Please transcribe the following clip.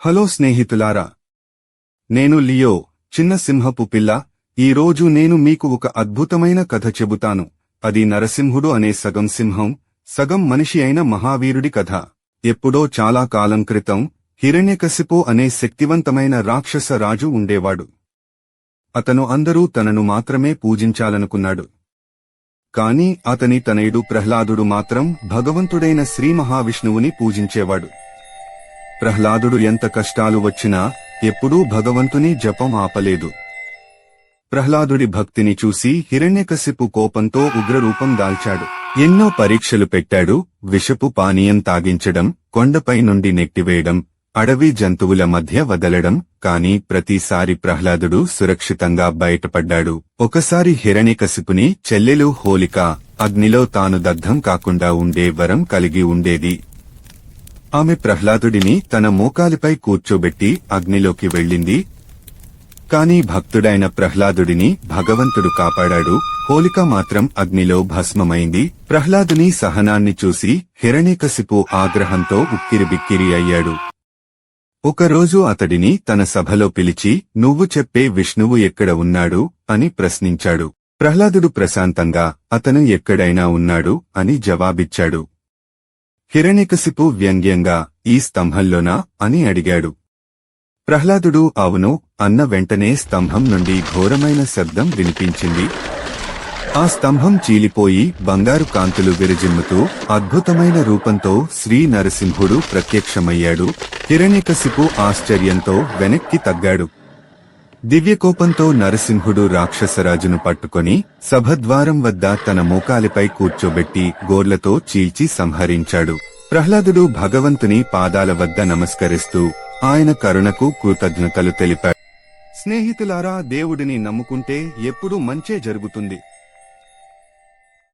Hello స్నేహితులారా నేను Leo చిన్న సింహపు పిల్ల. ఈ రోజు నేను మీకు ఒక అద్భుతమైన కథ చెబుతాను. అది నరసింహుడు అనే సగం సింహం సగం మనిషి అయిన మహావీరుడి కథ. ఎప్పుడో చాలా కాలం క్రితం హిరణ్యకశిపో అనే శక్తివంతమైన రాక్షస రాజు ఉండేవాడు. అతను అందరూ తనను మాత్రమే పూజించాలనుకున్నాడు. కాని అతని తనయుడు ప్రహ్లాదుడు మాత్రం భగవంతుడైన శ్రీ మహావిష్ణువుని పూజించేవాడు. ప్రహ్లాదుడు ఎంత కష్టాలు వచ్చినా ఎప్పుడూ భగవంతుని జపం ఆపలేదు. ప్రహ్లాదుడి భక్తిని చూసి హిరణ్యకశిపు కోపంతో ఉగ్రరూపం దాల్చాడు. ఎన్నో పరీక్షలు పెట్టాడు. విషపు పానీయం తాగించడం కొండపై నుండి నెట్టివేయడం అడవి జంతువుల మధ్య వదలడం కాని ప్రతిసారి ప్రహ్లాదుడు సురక్షితంగా బయటపడ్డాడు. ఒకసారి హిరణ్యకశిపుని చెల్లెలు హోలిక అగ్నిలో తాను దగ్ధం కాకుండా ఉండే వరం కలిగి ఉండేది. ఆమె ప్రహ్లాదుడిని తన మోకాలిపై కూర్చోబెట్టి అగ్నిలోకి వెళ్ళింది. కాని భక్తుడైన ప్రహ్లాదుడిని భగవంతుడు కాపాడాడు. హోలిక మాత్రం అగ్నిలో భస్మమైంది. ప్రహ్లాదుని సహనాన్ని చూసి హిరణ్యకశిపు ఆగ్రహంతో ఉక్కిరిబిక్కిరి అయ్యాడు. ఒకరోజు అతడిని తన సభలో పిలిచి నువ్వు చెప్పే విష్ణువు ఎక్కడ ఉన్నాడు? అని ప్రశ్నించాడు. ప్రహ్లాదుడు ప్రశాంతంగా అతను ఎక్కడైనా ఉన్నాడు? అని జవాబిచ్చాడు. హిరణ్యకశిపు వ్యంగ్యంగా ఈ స్తంభంలోనా అని అడిగాడు. ప్రహ్లాదుడు అవును అన్న వెంటనే స్తంభం నుండి ఘోరమైన శబ్దం వినిపించింది. ఆ స్తంభం చీలిపోయి బంగారు కాంతులు విరజిమ్ముతూ అద్భుతమైన రూపంతో శ్రీ నరసింహుడు ప్రత్యక్షమయ్యాడు. హిరణ్యకశిపు ఆశ్చర్యంతో వెనక్కి తగ్గాడు. దివ్యకోపంతో నరసింహుడు రాక్షసరాజును పట్టుకొని సభద్వారం వద్ద తన మోకాలిపై కూర్చోబెట్టి గోర్లతో చీల్చి సంహరించాడు. ప్రహ్లాదుడు భగవంతుని పాదాల వద్ద నమస్కరిస్తూ ఆయన కరుణకు కృతజ్ఞతలు తెలిపాడు. స్నేహితులారా దేవుడిని నమ్ముకుంటే ఎప్పుడూ మంచే జరుగుతుంది.